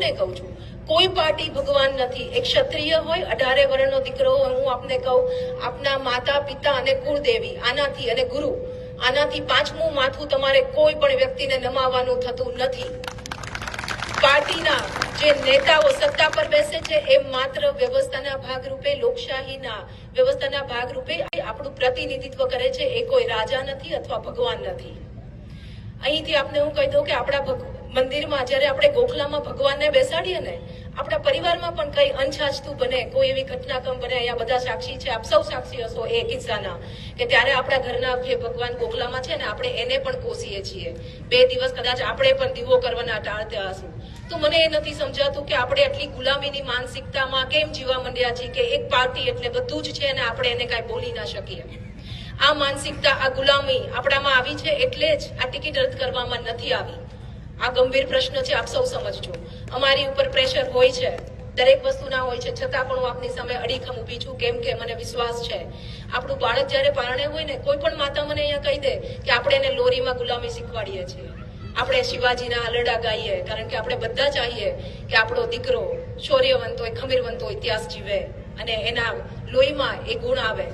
સૌને કહું છું, કોઈ પાર્ટી ભગવાન નથી. એક ક્ષત્રિય હોય, અઢારે વર્ણનો દીકરો હોય, હું આપને કહું, આપના માતા, પિતા અને કુળદેવી, આનાથી અને ગુરુ, આનાથી પાંચમું માથું તમારે કોઈ પણ વ્યક્તિને નમાવાનું થતું નથી. પાર્ટીના જે નેતાઓ સત્તા પર બેસે છે, એ માત્ર વ્યવસ્થાના ભાગરૂપે, લોકશાહીના વ્યવસ્થાના ભાગરૂપે આપણું પ્રતિનિધિત્વ કરે છે. એ કોઈ રાજા નથી અથવા ભગવાન નથી. અહીંથી આપને હું કહી દઉં કે આપણા ભગ- મંદિરમાં જ્યારે આપણે ગોખલામાં ભગવાનને બેસાડીએ ને, આપણા પરિવારમાં પણ કઈ અનછાજતું બને, કોઈ એવી ઘટનાક્રમ બને, અહીંયા બધા સાક્ષી છે, આપ સૌ સાક્ષી હશો એ કિસ્સાના, કે ત્યારે આપણા ઘરના જે ભગવાન ગોખલામાં છે ને, આપણે એને પણ કોસીએ છીએ. બે દિવસ કદાચ આપણે પણ દીવો કરવાના ટાળતા હશું. તો મને એ નથી સમજાતું કે આપણે આટલી ગુલામીની માનસિકતામાં કેમ જીવા માંડ્યા છીએ કે એક પાર્ટી એટલે બધું જ છે અને આપણે એને કાંઈ બોલી ના શકીએ. આ માનસિકતા, આ ગુલામી આપણામાં આવી છે એટલે જ આ ટિકિટ રદ કરવામાં નથી આવી. આ ગંભીર પ્રશ્ન છે, આપ સૌ સમજજો. અમારી ઉપર પ્રેશર હોય છે, દરેક વસ્તુના હોય છે, છતાં પણ હું આપની સામે અડીખમ ઊભી છું, કેમ કે મને વિશ્વાસ છે. આપણું બાળક જ્યારે પારણે હોય ને, કોઈ પણ માતા મને અહીંયા કહી દે કે આપણે એને લોરીમાં ગુલામી શીખવાડીએ છીએ. આપણે શિવાજીના હાલરડા ગાઈએ, કારણ કે આપણે બધા ચાહીએ કે આપણો દીકરો શૌર્યવંત હોય, ખમીરવંત ઇતિહાસ જીવે અને એના લોહીમાં એ ગુણ આવે.